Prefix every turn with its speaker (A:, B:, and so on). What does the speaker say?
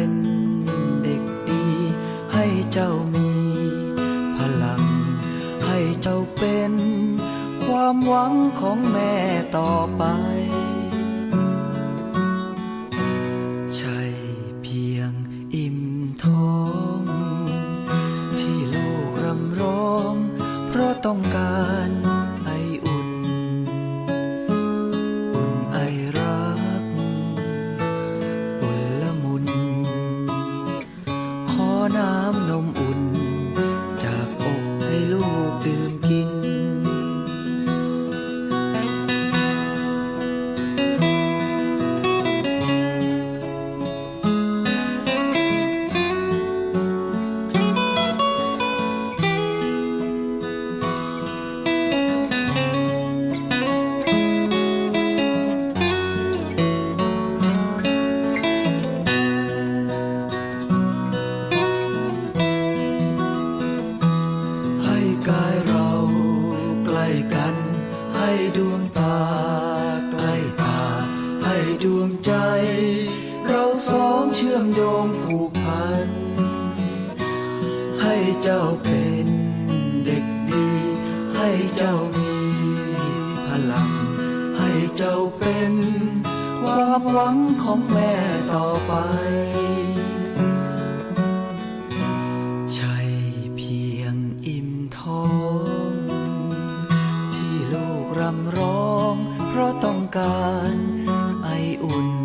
A: น เจ้ามี พลังให้เจ้าเป็น ความหวังของแม่ต่อไป ใช่เพียงอิ่มท้อง ที่ลูกรำร้อง เพราะต้องการไออุ่น อุ่นไอรัก อุ่นละมุน ขอน้ำ ดวงใจ เราสองเชื่อมโยงผูกพัน ให้เจ้าเป็นเด็กดี ให้เจ้ามีพลัง ให้เจ้าเป็นความหวังของแม่ต่อไปำร้องเพราะต้องการ iun